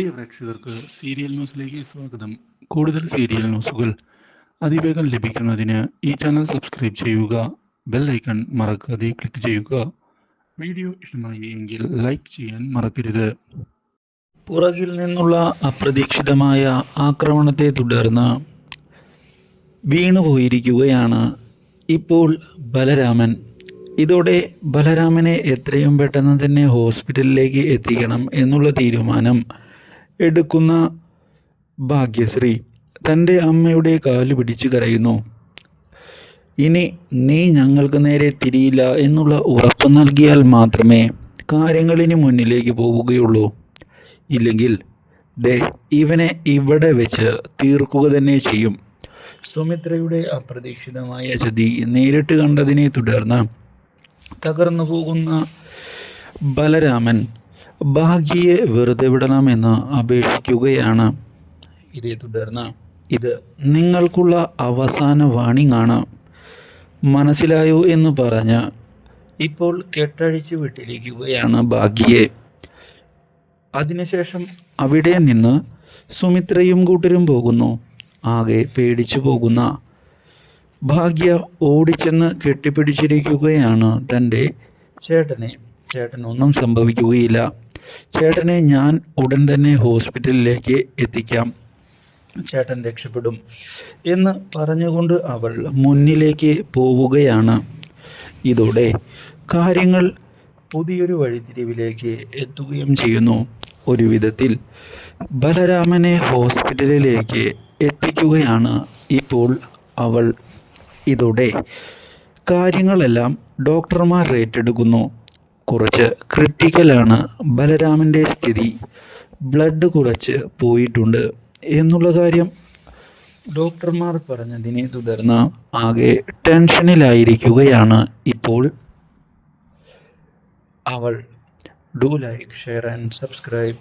പ്രിയ പ്രേക്ഷകർക്ക് സീരിയൽ ന്യൂസിലേക്ക് സ്വാഗതം. കൂടുതൽ സീരിയൽ ന്യൂസുകൾ അതിവേഗം ലഭിക്കുന്നതിന് ഈ ചാനൽ സബ്സ്ക്രൈബ് ചെയ്യുക ബെൽ ഐക്കൺ മറക്കാതെ ക്ലിക്ക് ചെയ്യുക. വീഡിയോ ഇഷ്ടമായി എങ്കിൽ ലൈക്ക് ചെയ്യാൻ മറക്കരുത്. പുറകിൽ നിന്നുള്ള അപ്രതീക്ഷിതമായ ആക്രമണത്തെ തുടർന്ന് വീണുപോയിരിക്കുകയാണ് ഇപ്പോൾ ബലരാമൻ. ഇതോടെ ബലരാമനെ എത്രയും പെട്ടെന്ന് തന്നെ ഹോസ്പിറ്റലിലേക്ക് എത്തിക്കണം എന്നുള്ള തീരുമാനം എടുക്കുന്ന ഭാഗ്യശ്രീ തന്റെ അമ്മയുടെ കാൽ പിടിച്ച് കരയുന്നു. ഇനി നീ ഞങ്ങൾക്ക് നേരെ തിരിയില്ല എന്നുള്ള ഉറപ്പ് നൽകിയാൽ മാത്രമേ കാര്യങ്ങളിന് മുന്നിലേക്ക് പോവുകയുള്ളൂ. ഇല്ലെങ്കിൽ ദേ ഇവനെ ഇവിടെ വെച്ച് തീർക്കുക തന്നെ ചെയ്യും. സുമിത്രയുടെ അപ്രതീക്ഷിതമായ ചതി നേരിട്ട് കണ്ടതിനെ തുടർന്ന് തകർന്നു പോകുന്ന ബലരാമൻ ഭാഗ്യയെ വെറുതെ വിടണമെന്ന് അപേക്ഷിക്കുകയാണ്. ഇതേ തുടർന്ന് ഇത് നിങ്ങൾക്കുള്ള അവസാന വാണിംഗ് ആണ്. മനസ്സിലായോ എന്ന് പറഞ്ഞ് ഇപ്പോൾ കെട്ടഴിച്ചു വിട്ടിരിക്കുകയാണ് ഭാഗ്യയെ. അതിനുശേഷം അവിടെ നിന്ന് സുമിത്രയും കൂട്ടരും പോകുന്നു. ആകെ പേടിച്ചു പോകുന്ന ഭാഗ്യ ഓടിച്ചെന്ന് കെട്ടിപ്പിടിച്ചിരിക്കുകയാണ് തന്റെ ചേട്ടനെ. ചേട്ടനൊന്നും സംഭവിക്കുകയില്ല. ചേട്ടനെ ഞാൻ ഉടൻ തന്നെ ഹോസ്പിറ്റലിലേക്ക് എത്തിക്കാം. ചേട്ടൻ രക്ഷപ്പെടും എന്ന് പറഞ്ഞുകൊണ്ട് അവൾ മുന്നിലേക്ക് പോവുകയാണ്. ഇതോടെ കാര്യങ്ങൾ പുതിയൊരു വഴിത്തിരിവിലേക്ക് എത്തുകയും ചെയ്യുന്നു. ഒരു വിധത്തിൽ ബലരാമനെ ഹോസ്പിറ്റലിലേക്ക് എത്തിക്കുകയാണ് ഇപ്പോൾ അവൾ. ഇതോടെ കാര്യങ്ങളെല്ലാം ഡോക്ടർമാർ ഏറ്റെടുക്കുന്നു. കുറച്ച് ക്രിട്ടിക്കലാണ് ബലരാമന്റെ സ്ഥിതി. ബ്ലഡ് കുറച്ച് പോയിട്ടുണ്ട് എന്നുള്ള കാര്യം ഡോക്ടർമാർ പറഞ്ഞതിനെ തുടർന്ന് ആകെ ടെൻഷനിലായിരിക്കുകയാണ് ഇപ്പോൾ അവൾ. Do like share and subscribe